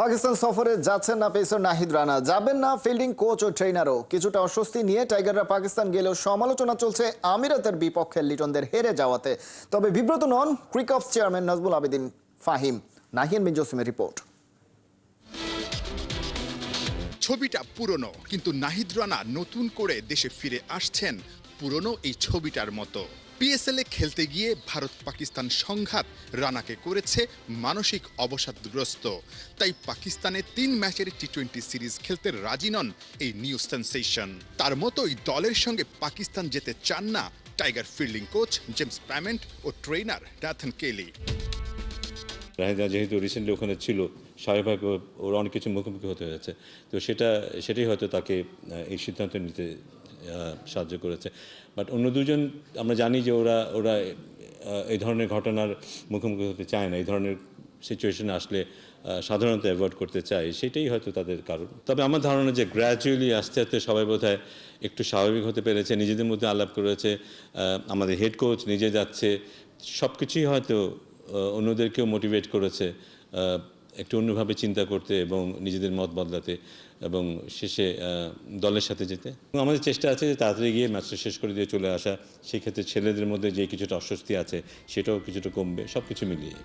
পাকিস্তান সফরে যাচ্ছেন না পেসার নাহিদ রানা। যাবেন না ফিল্ডিং কোচ ও ট্রেনারও কিছুটা অস্বস্তি নিয়ে টাইগাররা পাকিস্তান গেলেও সমালোচনা চলছে আমিরাতের বিপক্ষে লিটনদের হেরে যাওয়াতে। তবে বিব্রত নন ক্রিকঅফ চেয়ারম্যান নজমুল আবেদিন ফাহিম। নাহিয়ান বিন জসিমের রিপোর্ট। ছবিটা পুরনো, কিন্তু নাহিদ রানা নতুন করে দেশে ফিরে আসছেন পুরনো এই ছবিটার মতো। পিএসএল খেলতে গিয়ে ভারত পাকিস্তান সংঘাত রানাকে করেছে মানসিক অবসাদগ্রস্ত। তাই পাকিস্তানে তিন ম্যাচের টি টোয়েন্টি সিরিজ খেলতে রাজি নন এই নিউ সেন্সেশন তার মতোই দলের সঙ্গে পাকিস্তান যেতে চান না tiger fielding coach James Pamment ও ট্রেনার নাথন কেলি যেহেতু রিসেন্টলি ওখানে ছিল, স্বাভাবিক ওর অনেক কিছু মুখোমুখি হতে হয়েছে। তো সেটা, সেটাই হয়তো তাকে এই সিদ্ধান্ত নিতে সাহায্য করেছে। বাট অন্য দুজন, আমরা জানি যে ওরা ওরা এই ধরনের ঘটনার মুখোমুখি হতে চায় না। এই ধরনের সিচুয়েশনে আসলে সাধারণত অ্যাভয়েড করতে চায়। সেটাই হয়তো তাদের কারণ। তবে আমার ধারণা যে গ্র্যাজুয়ালি আস্তে আস্তে সবাই বোধহয় একটু স্বাভাবিক হতে পেরেছে। নিজেদের মধ্যে আলাপ করেছে আমাদের হেড কোচ নিজে যাচ্ছে। সব কিছুই হয়তো অন্যদেরকেও মোটিভেট করেছে একটু অন্যভাবে চিন্তা করতে এবং নিজেদের মত বদলাতে এবং শেষে দলের সাথে যেতে। আমাদের চেষ্টা আছে যে তাড়াতাড়ি গিয়ে ম্যাচটা শেষ করে দিয়ে চলে আসা। সেক্ষেত্রে ছেলেদের মধ্যে যে কিছুটা অস্বস্তি আছে, সেটাও কিছুটা কমবে সব কিছু মিলিয়ে।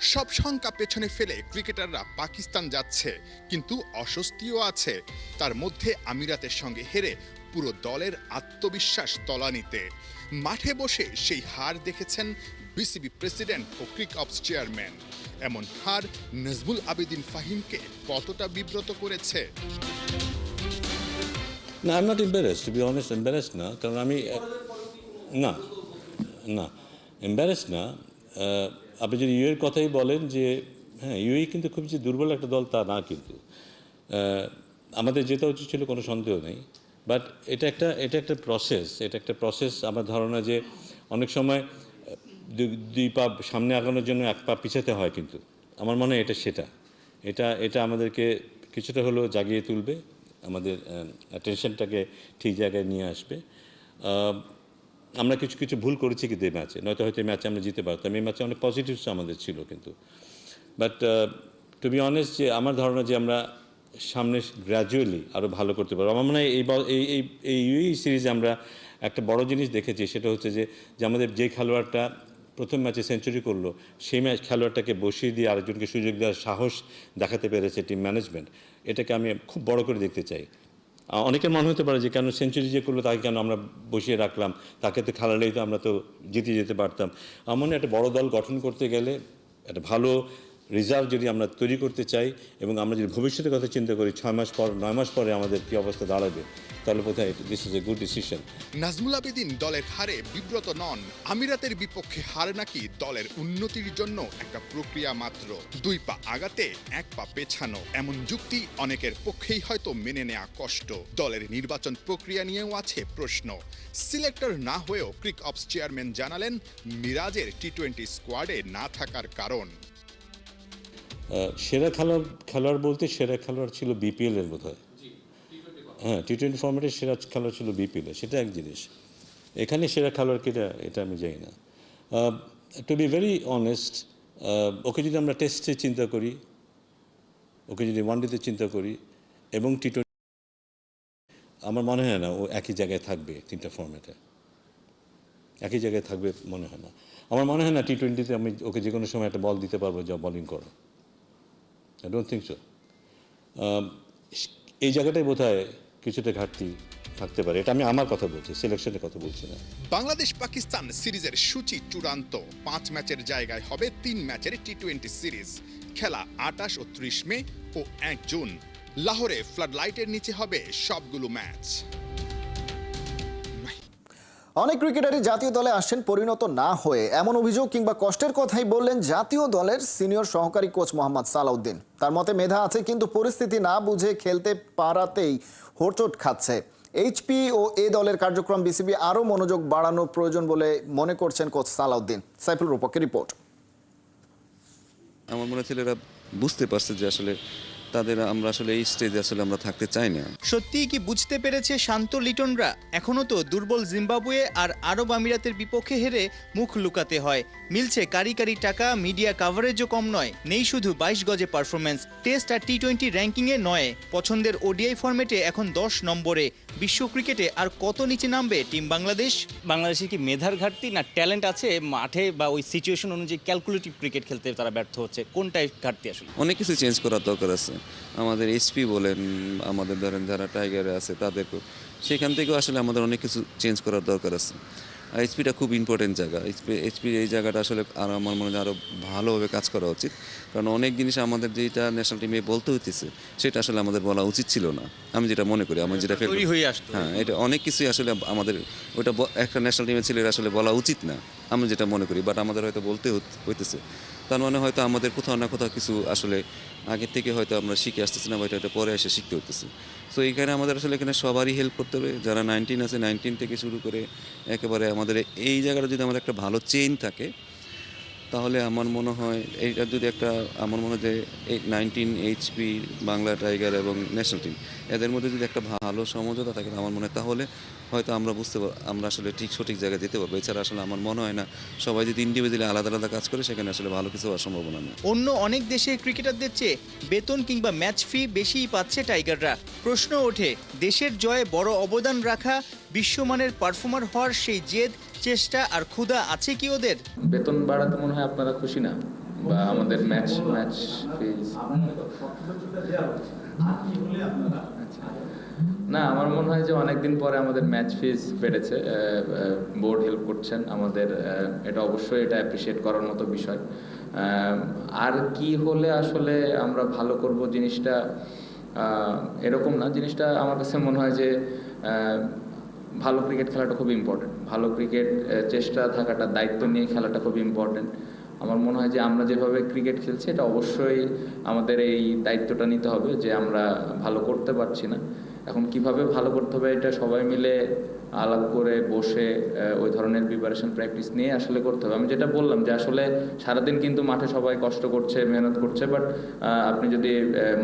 সব শঙ্কা পেছনে ফেলে ক্রিকেটাররা পাকিস্তান যাচ্ছে, কিন্তু অস্বস্তিও আছে। তার মধ্যে আমিরাতের সঙ্গে হেরে পুরো দলের আত্মবিশ্বাস তলানিতে মাঠে বসে সেই হার দেখেছেন বিসিবি প্রেসিডেন্ট ও ক্রিক অপস চেয়ারম্যান এমন হার নজমুল আবেদিন ফাহিমকে কতটা বিব্রত করেছে? না I am not embarrass to be honest embarrass না, কারণ আমি না না এম্বারেস না আপনি যদি ইউএর কথাই বলেন যে হ্যাঁ ইউএই কিন্তু খুব যে দুর্বল একটা দল তা না কিন্তু আমাদের যেটা উচিত ছিল কোনো সন্দেহ নেই বাট এটা একটা এটা একটা প্রসেস এটা একটা প্রসেস আমার ধারণা যে অনেক সময় দুই পা সামনে আগানোর জন্য এক পা পিছাতে হয় কিন্তু। আমার মনে হয় এটা সেটা। এটা এটা আমাদেরকে কিছুটা হলেও জাগিয়ে তুলবে, আমাদের টেনশনটাকে ঠিক জায়গায় নিয়ে আসবে। আমরা কিছু কিছু ভুল করেছি কিন্তু এই ম্যাচে। নয়তো হয়তো এই ম্যাচে আমরা জিতে পারতাম। এই ম্যাচে অনেক পজিটিভস আমাদের ছিল কিন্তু। বাট টু বি অনেস্ট যে আমার ধারণা যে আমরা সামনে গ্র্যাজুয়ালি আরও ভালো করতে পারব। আমার মনে হয় এই এই এই সিরিজে আমরা একটা বড় জিনিস দেখেছি, সেটা হচ্ছে যে আমাদের যে খেলোয়াড়টা প্রথম ম্যাচে সেঞ্চুরি করল। সেই ম্যাচ খেলোয়াড়টাকে বসিয়ে দিয়ে আরেকজনকে সুযোগ দেওয়ার সাহস দেখাতে পেরেছে টিম ম্যানেজমেন্ট এটাকে আমি খুব বড় করে দেখতে চাই। অনেকের মনে হতে পারে যে, কেন সেঞ্চুরি যে করল, তাকে কেন আমরা বসিয়ে রাখলাম? তাকে তো খেলালেই তো আমরা তো জিতে যেতে পারতাম। আমার একটা বড় দল গঠন করতে গেলে একটা ভালো রিজার্ভ যদি আমরা তৈরি করতে চাই এবং আমরা যদি ভবিষ্যতের কথা চিন্তা করি, ছয় মাস পর, নয় মাস পরে আমাদের কী অবস্থা দাঁড়াবে, তাহলে বোধহয় this is a good decision Nazmul Abedin দলের হারে বিব্রত নন, আমিরাতের বিপক্ষে হার নাকি দলের উন্নতির জন্য একটা প্রক্রিয়া মাত্র। দুই পা আগাতে, এক পা পেছানো, এমন যুক্তি অনেকের পক্ষেই হয়তো মেনে নেওয়া কষ্ট। দলের নির্বাচন প্রক্রিয়া নিয়েও আছে প্রশ্ন। সিলেক্টর না হয়েও ক্রিক অপস চেয়ারম্যান জানালেন, মিরাজের টি টোয়েন্টি স্কোয়াডে না থাকার কারণ। সেরা খেলোয়াড় খেলোয়াড় বলতে সেরা খেলোয়াড় ছিল বিপিএল এর বোধ হয় হ্যাঁ টি টোয়েন্টি ফর্মেটের সেরা খেলোয়াড় ছিল বিপিএল সেটা এক জিনিস। এখানে সেরা খেলোয়াড় কিটা এটা আমি জানি না। To be very honest okay যদি আমরা টেস্টে চিন্তা করি ওকে যদি ওয়ানডেতে চিন্তা করি এবং টি টোয়েন্টি আমার মনে হয় না ও একই জায়গায় থাকবে তিনটা ফর্মেটে একই জায়গায় থাকবে মনে হয় না। আমার মনে হয় না টি টোয়েন্টিতে আমি ওকে যে কোনো সময় একটা বল দিতে পারব যা বোলিং করো। আই ডোন্ট থিঙ্ক সো এই জায়গাটাই বোধ কিছুটা ঘাটতি থাকতে পারে। এটা আমি আমার কথা বলছি সিলেকশনের কথা বলছি না। বাংলাদেশ পাকিস্তান সিরিজের সূচি চূড়ান্ত। পাঁচ ম্যাচের জায়গায় হবে তিন ম্যাচের টি টোয়েন্টি সিরিজ। খেলা আটাশ ও ত্রিশ মে ও এক জুন। লাহোরে ফ্লাড লাইটের নিচে হবে সবগুলো ম্যাচ। অনেক ক্রিকেটারই জাতীয় দলে আসছেন পরিণত না হয়ে। এমন অভিযোগ কিংবা কষ্টের কথাই বললেন জাতীয় দলের সিনিয়র সহকারী কোচ মোহাম্মদ সালাউদ্দিন। তার মতে মেধা আছে, কিন্তু পরিস্থিতি না বুঝে খেলতে পারাতেই হোঁচট খাচ্ছে। এইচপি ও এ দলের কার্যক্রম বিসিবি আরও মনোযোগ বাড়ানো প্রয়োজন বলে মনে করছেন কোচ সালাউদ্দিন। সাইফুল রূপকের রিপোর্ট। আমার মনে হয় ছেলেরা বুঝতে পারছে যে আসলে তাদের আমরা আসলে এই স্টেজে আসলে আমরা থাকতে চাই না। সত্যিই কি বুঝতে পেরেছে শান্ত লিটনরা? এখনও তো দুর্বল জিম্বাবুয়ে আর আরব আমিরাতের বিপক্ষে হেরে মুখ লুকাতে হয়। মিলছে কারি কারি টাকা, মিডিয়া কাভারেজও কম নয়। নেই শুধু বাইশ গজে পারফরমেন্স টেস্ট আর টি টোয়েন্টি র্যাঙ্কিংয়ে নয়। পছন্দের ওডিআই ফর্মেটে এখন দশ নম্বরে। বিশ্ব ক্রিকেটে আর কত নিচে নামবে টিম বাংলাদেশ? বাংলাদেশের কি মেধার ঘাটতি না ট্যালেন্ট আছে? মাঠে বা ওই সিচুয়েশন অনুযায়ী ক্যালকুলেটিভ ক্রিকেট খেলতে তারা ব্যর্থ হচ্ছে। কোনটাই ঘাটতি আসলে? অনেক কিছু চেঞ্জ করার দরকার আছে। আমাদের এসপি বলেন আমাদের ধরেন যারা টাইগারে আছে তাদেরকেও। সেখান থেকেও আসলে আমাদের অনেক কিছু চেঞ্জ করার দরকার আছে। আর এইচপিটা খুব ইম্পর্টেন্ট জায়গা। এইচপি এই জায়গাটা আসলে আর আমার মনে হয় আরও ভালোভাবে কাজ করা উচিত। কারণ অনেক জিনিস আমাদের যেটা ন্যাশনাল টিমে বলতে হইতেছে সেটা আসলে আমাদের বলা উচিত ছিল না। আমি যেটা মনে করি আমি যেটা হয়ে আসতো। হ্যাঁ এটা অনেক কিছুই আসলে আমাদের ওটা একটা ন্যাশনাল টিমের ছেলের আসলে বলা উচিত না আমি যেটা মনে করি। বাট আমাদের হয়তো বলতে হইতেছে। তার মানে হয়তো আমাদের কোথাও না কোথাও কিছু আসলে আগের থেকে হয়তো আমরা শিখে আসতেছি না বা এটা এটা পরে এসে শিখতে হতেছে সো এইখানে আমাদের আসলে এখানে সবারই হেল্প করতে হবে। যারা নাইনটিন আছে নাইনটিন থেকে শুরু করে একেবারে আমাদের এই জায়গাটা যদি আমাদের একটা ভালো চেইন থাকে, তাহলে আমার মনে হয় এইটা যদি একটা, আমার মনে হয় যে এই নাইনটিন এইচপি বাংলা টাইগার এবং ন্যাশনাল টিম এদের মধ্যে যদি একটা ভালো সমঝোতা থাকে আমার মনে হয় তাহলে হয়তো আমরা বুঝতে আমরা আসলে ঠিক সঠিক জায়গায় যেতে পারব। এছাড়া আসলে আমার মনে হয় না সবাই যদি ইন্ডিভিজুয়ালি আলাদা আলাদা কাজ করে সেখানে আসলে ভালো কিছু হওয়ার সম্ভাবনা নেই। অন্য অনেক দেশের ক্রিকেটারদের চেয়ে বেতন কিংবা ম্যাচ ফি বেশিই পাচ্ছে টাইগাররা। প্রশ্ন ওঠে দেশের জয়ে বড় অবদান রাখা বিশ্বমানের পারফর্মার হওয়ার সেই জেদ চেষ্টা আর ক্ষুধা আছে কি ওদের? বেতন বাড়াতে মনে হয় আপনারা খুশি না? বা আমাদের ম্যাচ ম্যাচ ফিজ না, আমার মনে হয় যে অনেকদিন পরে আমাদের ম্যাচ ফিজ বেড়েছে বোর্ড হেল্প করছেন, আমাদের এটা অবশ্যই এটা অ্যাপ্রিসিয়েট করার মতো বিষয়। আর কি হলে আসলে আমরা ভালো করব জিনিসটা এরকম না, জিনিসটা আমার কাছে মনে হয় যে ভালো ক্রিকেট খেলাটা খুব ইম্পর্টেন্ট ভালো ক্রিকেট চেষ্টা থাকাটা, দায়িত্ব নিয়ে খেলাটা খুব ইম্পর্টেন্ট আমার মনে হয় যে আমরা যেভাবে ক্রিকেট খেলছি, এটা অবশ্যই আমাদের এই দায়িত্বটা নিতে হবে যে আমরা ভালো করতে পারছি না। এখন কীভাবে ভালো করতে হবে এটা সবাই মিলে আলাপ করে বসে ওই ধরনের প্রিপারেশন প্র্যাকটিস নিয়ে আসলে করতে হবে। আমি যেটা বললাম যে আসলে সারাদিন কিন্তু মাঠে সবাই কষ্ট করছে, মেহনত করছে বাট আপনি যদি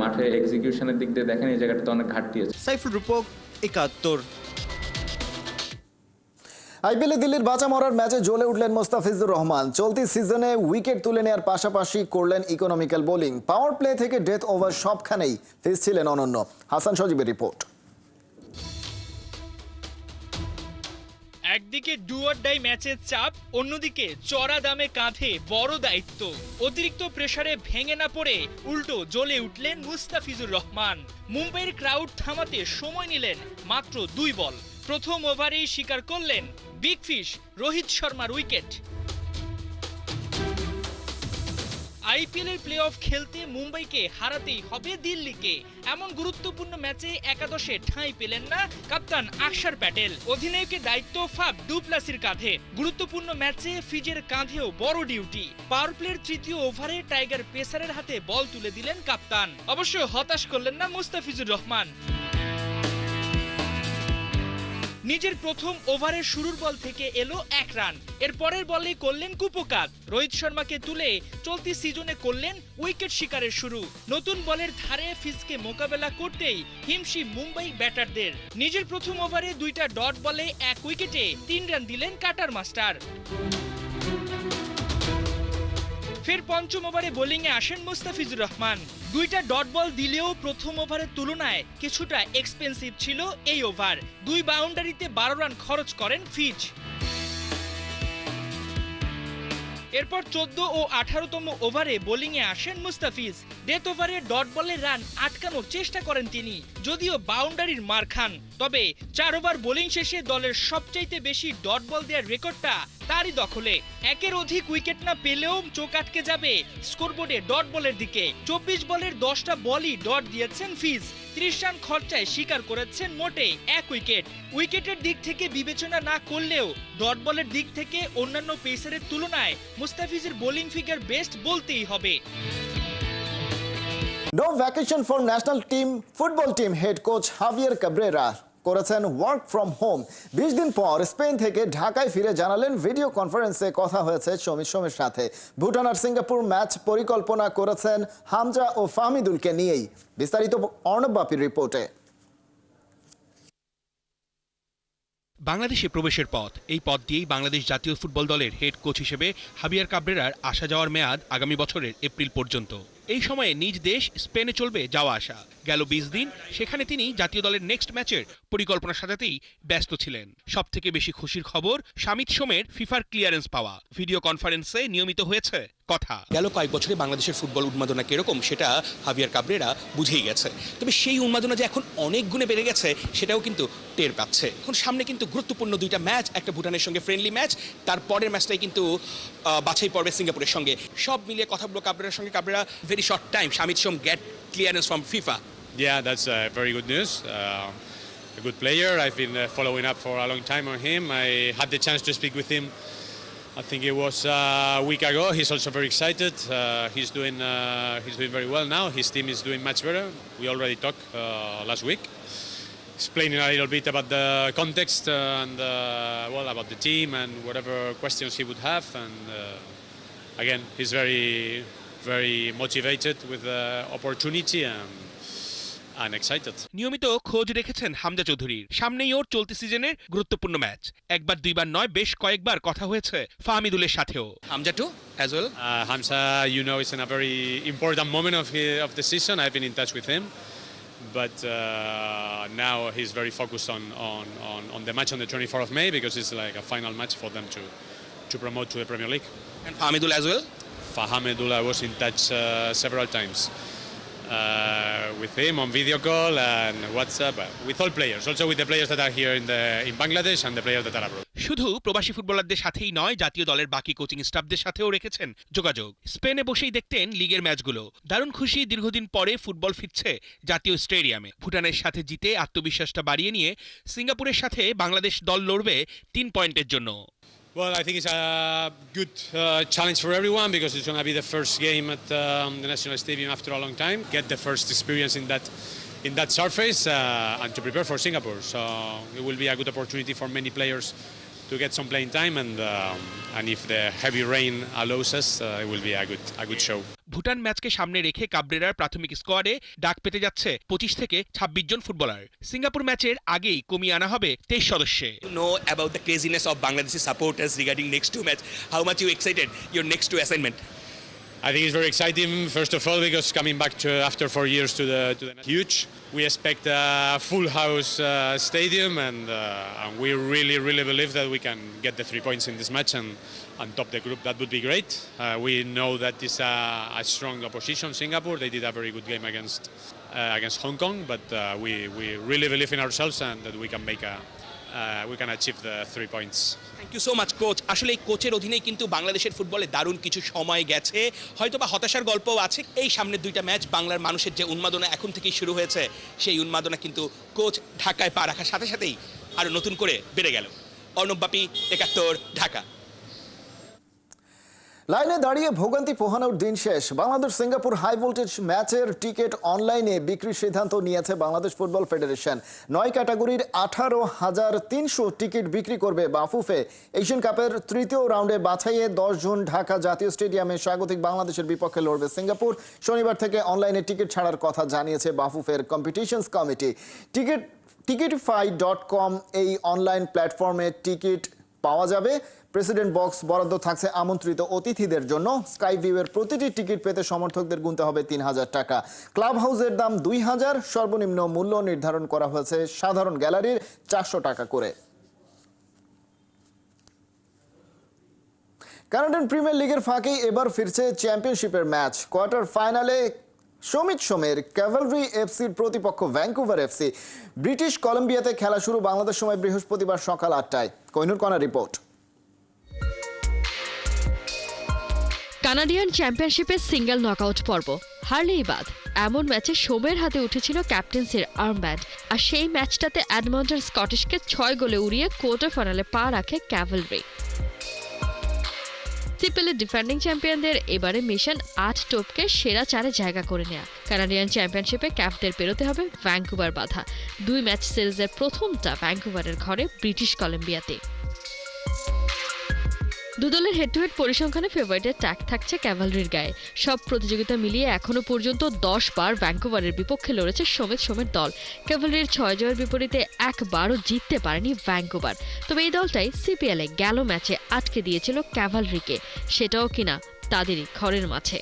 মাঠে এক্সিকিউশনের দিক দিয়ে দেখেন এই জায়গাটাতে অনেক ঘাটতি আছে। সাইফুল রূপক, একাত্তর। আইপিএলে দিল্লির বাঁচা মরার ম্যাচে জ্বলে উঠলেন মোস্তাফিজুর রহমান। চলতি সিজনে উইকেট তুলে নেওয়ার পাশাপাশি করলেন ইকোনমিক্যাল বোলিং পাওয়ার প্লে থেকে ডেথ ওভার সবখানেই ফিস ছিলেন অনন্য। হাসান সজীবের রিপোর্ট একদিকে ডুয়ার ডাই ম্যাচের চাপ, অন্যদিকে চড়া দামে কাঁধে বড় দায়িত্ব। অতিরিক্ত প্রেসারে ভেঙে না পড়ে উল্টো জ্বলে উঠলেন মুস্তাফিজুর রহমান। মুম্বাইয়ের ক্রাউড থামাতে সময় নিলেন মাত্র দুই বল। প্রথম ওভারেই স্বীকার করলেন বিগ ফিশ রোহিত শর্মার উইকেট। আইপিএলের প্লে অফ খেলতে মুম্বাইকে হারাতেই হবে দিল্লিকে। এমন গুরুত্বপূর্ণ ম্যাচে একাদশে ঠাঁই পেলেন না কাপ্তান আকসার প্যাটেল। অধিনায়কের দায়িত্ব ফাব ডুপ্লাসির কাঁধে। গুরুত্বপূর্ণ ম্যাচে ফিজের কাঁধেও বড় ডিউটি। পাওয়ার প্লের তৃতীয় ওভারে টাইগার পেসারের হাতে বল তুলে দিলেন কাপ্তান। অবশ্য হতাশ করলেন না মুস্তাফিজুর রহমান। নিজের প্রথম ওভারের শুরুর বল থেকে এলো এক রান। এর পরের বলেই করলেন কুপকাত রোহিত শর্মাকে তুলে চলতি সিজনে করলেন উইকেট শিকারের শুরু। নতুন বলের ধারে ফিজকে মোকাবেলা করতেই হিমশি মুম্বাই ব্যাটারদের। নিজের প্রথম ওভারে দুইটা ডট বলে এক উইকেটে তিন রান দিলেন কাটার মাস্টার। ফের পঞ্চম ওভারে বোলিংয়ে আসেন মুস্তাফিজুর রহমান। দুইটা ডট বল দিলেও প্রথম ওভারের তুলনায় কিছুটা এক্সপেন্সিভ ছিল এই ওভার। দুই বাউন্ডারিতে বারো রান খরচ করেন ফিজ। এরপর চোদ্দ ও আঠারোতম ওভারে বোলিংয়ে আসেন মুস্তাফিজ। ডেথ ওভারে ডট বলে রান আটকানোর চেষ্টা করেন তিনি, যদিও বাউন্ডারির মার খান। তবে চার ওভার বোলিং শেষে দলের সবচাইতে বেশি ডট বল দেওয়ার রেকর্ডটা তারই দখলে। একের অধিক উইকেট না পেলেও চোখ আটকে যাবে স্কোরবোর্ডে ডট বলের দিকে। চব্বিশ বলের দশটা বলই ডট দিয়েছেন ফিজ। ত্রিশ রান খরচায় স্বীকার করেছেন মোটে এক উইকেট। উইকেটের দিক থেকে বিবেচনা না করলেও ডট বলের দিক থেকে অন্যান্য পেসারের তুলনায় মুস্তাফিজের বোলিং ফিগার বেস্ট বলতেই হবে। No vacation for national team football team head coach Javier Cabrera করেছেন ওয়ার্ক ফ্রম হোম বিশ দিন পর স্পেন থেকে ঢাকায় ফিরে জানালেন ভিডিও কনফারেন্সে কথা হয়েছে সমিত সোমের সাথে। ভুটান আর সিঙ্গাপুর ম্যাচ পরিকল্পনা করেছেন হামজা ও ফাহমিদুলকে নিয়েই। বিস্তারিত অর্ণব বাপির রিপোর্টে। বাংলাদেশে প্রবেশের পথ। এই পথ দিয়েই বাংলাদেশ জাতীয় ফুটবল দলের হেড কোচ হিসেবে হাবিয়ার কাবরেরার আসা যাওয়ার মেয়াদ আগামী বছরের এপ্রিল পর্যন্ত। এই সময়ে নিজ দেশ স্পেনে চলবে যাওয়া আসা। গেল বিশ দিন, সেখানে তিনি জাতীয় দলের নেক্সট ম্যাচের পরিকল্পনা সাজাতেই ব্যস্ত ছিলেন। সব থেকে বেশি খুশির খবর সামিত সোমের ফিফার ক্লিয়ারেন্স পাওয়া। ভিডিও কনফারেন্সে নিয়মিত হয়েছে কথা। গেল কয়েক বছরে বাংলাদেশের ফুটবল উন্মাদনা কীরকম সেটা হাবিয়ার কাবরেরা বুঝেই গেছে। তবে সেই উন্মাদনা যে এখন অনেক গুণে বেড়ে গেছে, সেটাও কিন্তু টের পাচ্ছে। এখন সামনে কিন্তু গুরুত্বপূর্ণ দুইটা ম্যাচ, একটা ভুটানের সঙ্গে ফ্রেন্ডলি ম্যাচ, তার পরের ম্যাচটাই কিন্তু বাছাই পর্বে সিঙ্গাপুরের সঙ্গে। সব মিলিয়ে কথা বলব কাবরেরার সঙ্গে। Cabrera very very short time, Shamit Shom get clearance from FIFA. Yeah, that's uh, very good news. Uh, a good player. I've been uh, following up for a long time on him. I had the chance to speak with him. I think it was uh, a week ago. He's also very excited. Uh, he's doing uh, he's doing very well now. His team is doing much better. We already talked last week, explaining a little bit about the context and well about the team and whatever questions he would have. And again, he's very very motivated with the opportunity and and excited. নিয়মিত খোঁজ রেখেছেন হামজা চৌধুরীর সামনেই ওর চলতি সিজনের গুরুত্বপূর্ণ match একবার দুইবার নয় বেশ কয়েকবার কথা হয়েছে ফাহমিদুলের সাথেও Hamza too as well Uh, Hamza, you know, is in a very important moment of, his, of the season. I've been in touch with him. But uh, now he's very focused on, on, on, on the match on the 24th of May because it's like a final match for them to, to promote to the Premier League. And Fahmidul as well Faham Abdullah was in touch uh, several times uh, with him on video call and WhatsApp, uh, with all players, also with the players that are here in, the, in Bangladesh and the players that are abroad. শুধু প্রবাসী ফুটবলারদের সাথেই নয় জাতীয় দলের বাকি coaching স্টাফদের সাথেও রেখেছেন যোগাযোগ স্পেনে বসেই দেখতেন লিগের ম্যাচগুলো দারুণ খুশি দীর্ঘদিন পরে ফুটবল ফিরছে জাতীয় স্টেডিয়ামে ভুটানের সাথে জিতে আত্মবিশ্বাসটা বাড়িয়ে নিয়ে সিঙ্গাপুরের সাথে বাংলাদেশ দল লড়বে তিন পয়েন্টের জন্য Well, I think it's a good uh, challenge for everyone because it's going to be the first game at um, the National Stadium after a long time. Get the first experience in that in that surface uh, and to prepare for Singapore. So it will be a good opportunity for many players to get some playing time and um, and if the heavy rain allows us uh, it will be a good a good show. Bhutan ম্যাচকে সামনে রেখে কাবরেরার প্রাথমিক স্কোয়াডে ডাক পেতে যাচ্ছে পঁচিশ থেকে ছাব্বিশ জন ফুটবলার। সিঙ্গাপুর ম্যাচের আগেই কমিয়ে আনা হবে তেইশ সদস্যে। No about the craziness of বাংলাদেশের supporters regarding next two match how much you excited your next two assignment I think it's very exciting. First of all, because coming back to after four years to the to the huge, we expect a full house uh, stadium, and, uh, and we really really believe that we can get the three points in this match and and top the group. That would be great. Uh, we know that it's a, a strong opposition, Singapore. They did a very good game against uh, against Hong Kong, but uh, we we really believe in ourselves and that we can make a we can achieve the three points. Thank you so much coach আসলে এই কোচের অধীনেই কিন্তু বাংলাদেশের ফুটবলে দারুণ কিছু সময় গেছে। হয়তো বা হতাশার গল্পও আছে। এই সামনের দুইটা ম্যাচ বাংলার মানুষের যে উন্মাদনা এখন থেকেই শুরু হয়েছে, সেই উন্মাদনা কিন্তু কোচ ঢাকায় পা রাখার সাথে সাথেই আরও নতুন করে বেড়ে গেল। অর্ণব বাপি, একাত্তর, ঢাকা। লাইনে দাঁড়িয়ে ভোগান্তি পোহানোর দিন শেষ। বাংলাদেশ সিঙ্গাপুর হাই ভোল্টেজ ম্যাচের টিকিট অনলাইনে বিক্রির সিদ্ধান্ত নিয়েছে বাংলাদেশ ফুটবল ফেডারেশন। নয় ক্যাটাগরির আঠারো হাজার তিনশো টিকিট বিক্রি করবে বাফুফে। এশিয়ান কাপের তৃতীয় রাউন্ডে বাছাইয়ে দশ জুন ঢাকা জাতীয় স্টেডিয়ামে স্বাগতিক বাংলাদেশের বিপক্ষে লড়বে সিঙ্গাপুর। শনিবার থেকে অনলাইনে টিকিট ছাড়ার কথা জানিয়েছে বাফুফের competitions committee. Ticket, Ticketify dot com এই অনলাইন প্ল্যাটফর্মে টিকিট পাওয়া যাবে। প্রেসিডেন্ট বক্স বরাদ্দ থাকছে আমন্ত্রিত অতিথিদের জন্য। স্কাই ভিউয়ের প্রতিটি টিকিট পেতে সমর্থকদের গুনতে হবে তিন হাজার টাকা। ক্লাব হাউসের দাম দুই হাজার, সর্বনিম্ন মূল্য নির্ধারণ করা হয়েছে সাধারণ গ্যালারির চারশো টাকা করে। কানাডিয়ান প্রিমিয়ার লিগের ফাঁকেই এবার ফিরছে চ্যাম্পিয়নশিপের ম্যাচ। কোয়ার্টার ফাইনালে সমিত সোমের ক্যাভালরি এফসির প্রতিপক্ষ ভ্যাঙ্কুভার এফসি। ব্রিটিশ কলম্বিয়াতে খেলা শুরু বাংলাদেশ সময় বৃহস্পতিবার সকাল আটটায়। কৈনুর কণা রিপোর্ট। কানাডিয়ান চ্যাম্পিয়নশিপের সিঙ্গেল নকআউট পর্ব। হারলেই বাদ, এমন ম্যাচে সোমের হাতে উঠেছিল ক্যাপ্টেন্সির আর্মব্যান্ড, আর সেই ম্যাচটাতে অ্যাডমন্টন স্কটিশকে ছয় গোলে উড়িয়ে কোয়ার্টার ফাইনালে পা রাখে ক্যাভেলরি। সিপিএলের ডিফেন্ডিং চ্যাম্পিয়নদের এবারে মিশন আট টোপকে সেরা চারে জায়গা করে নেয়া। কানাডিয়ান চ্যাম্পিয়নশিপে ক্যাপদের পেরোতে হবে ভ্যাঙ্কুভার বাধা। দুই ম্যাচ সিরিজের প্রথমটা ভ্যাঙ্কুভারের ঘরে ব্রিটিশ কলম্বিয়াতে। দুদলের হেড টু হেড পরিসংখ্যানে ফেভারিটের ট্যাক থাকছে ক্যাভালরির গায়ে। সব প্রতিযোগিতা মিলিয়ে এখনও পর্যন্ত দশ বার ভ্যাঙ্কুভারের বিপক্ষে লড়েছে সমেত সোমের দল। ক্যাভালরির ছয় জয়ের বিপরীতে একবারও জিততে পারেনি ভ্যাঙ্কুভার তবে এই দলটাই সিপিএলে গেল ম্যাচে আটকে দিয়েছিল ক্যাভালরিকে সেটাও কিনা তাদেরই ঘরের মাঠে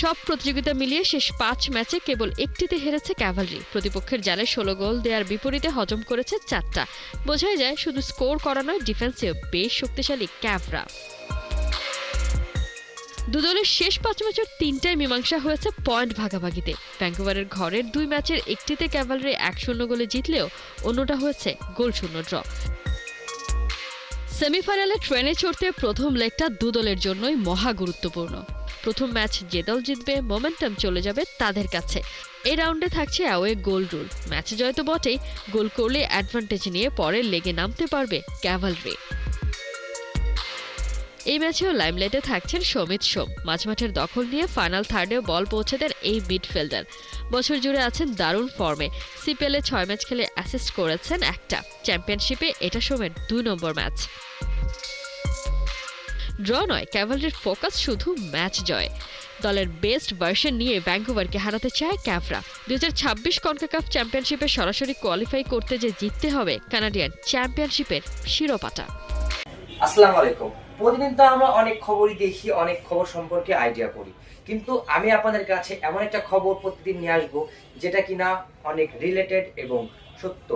সব প্রতিযোগিতা মিলিয়ে শেষ পাঁচ ম্যাচে কেবল একটিতে হেরেছে ক্যাভালরি। প্রতিপক্ষের জালে ষোলো গোল দেওয়ার বিপরীতে হজম করেছে চারটা। বোঝাই যায়, শুধু স্কোর করা নয়, ডিফেন্সেও বেশ শক্তিশালী ক্যাভরা। দুদলের শেষ পাঁচ ম্যাচের তিনটায় মীমাংসা হয়েছে পয়েন্ট ভাগাভাগিতে। ভ্যাঙ্কুভারের ঘরের দুই ম্যাচের একটিতে ক্যাভালরি এক শূন্য গোলে জিতলেও অন্যটা হয়েছে গোল শূন্য ড্র। সেমিফাইনালে ট্রেনে চড়তে প্রথম লেগটা দুদলের জন্যই মহা গুরুত্বপূর্ণ। প্রথম ম্যাচ যে দল জিতবে, মোমেন্টাম চলে যাবে তাদের কাছে। এই রাউন্ডে থাকছে অ্যাওয়ে গোল রুল ম্যাচ জয় তো বটেই, গোল করলে অ্যাডভান্টেজ নিয়ে পরের লেগে নামতে পারবে ক্যাভালরি এই ম্যাচেও লাইমলাইটে থাকছেন সমিত সোম। মাঝমাঠের দখল নিয়ে ফাইনাল থার্ডেও বল পৌঁছে দেন এই মিডফিল্ডার বছর জুড়ে আছেন দারুণ ফর্মে সিপিএলে ছয় ম্যাচ খেলে অ্যাসিস্ট করেছেন একটা। চ্যাম্পিয়নশিপে এটা সোমের দুই নম্বর ম্যাচ। ড্র নয়, ক্যাভালরির ফোকাস শুধু ম্যাচ জয়। দলের বেস্ট ভার্সন নিয়ে ভ্যাঙ্কুভারকে হারাতে চায় ক্যাভরা। দুই হাজার ছাব্বিশ কনকাকাফ চ্যাম্পিয়নশিপে সরাসরি কোয়ালিফাই করতে যে জিততে হবে, কানাডিয়ান চ্যাম্পিয়নশিপের শিরোপাটা। আসসালামু আলাইকুম। প্রতিদিন তো আমরা অনেক খবরই দেখি, অনেক খবর সম্পর্কে আইডিয়া করি। কিন্তু আমি আপনাদের কাছে এমন একটা খবর প্রতিদিন নিয়ে আসব, যেটা কিনা অনেক রিলেটেড এবং সত্য।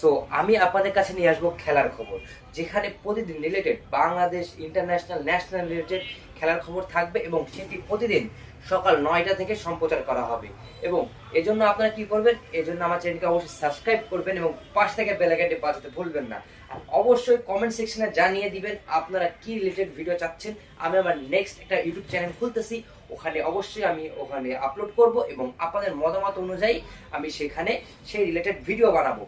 সো আমি আপনাদের কাছে নিয়ে আসব খেলার খবর। যেখানে প্রতিদিন related Bangladesh international national related খেলার খবর থাকবে এবং সেটি প্রতিদিন সকাল নয়টা থেকে সম্প্রচার করা হবে। এবং এজন্য আপনারা কি করবেন? এজন্য আমার চ্যানেলকে অবশ্যই সাবস্ক্রাইব করবেন এবং পাশ থেকে বেলাইকানটি বাজাতে ভুলবেন না। আর অবশ্যই কমেন্ট সেকশনে জানিয়ে দিবেন আপনারা কি রিলেটেড ভিডিও চাচ্ছেন। আমি আমার নেক্সট একটা ইউটিউব চ্যানেল খুলতেছি। ওখানে অবশ্যই আমি ওখানে আপলোড করব এবং আপনাদের মতামত অনুযায়ী আমি সেখানে সেই রিলেটেড ভিডিও বানাবো।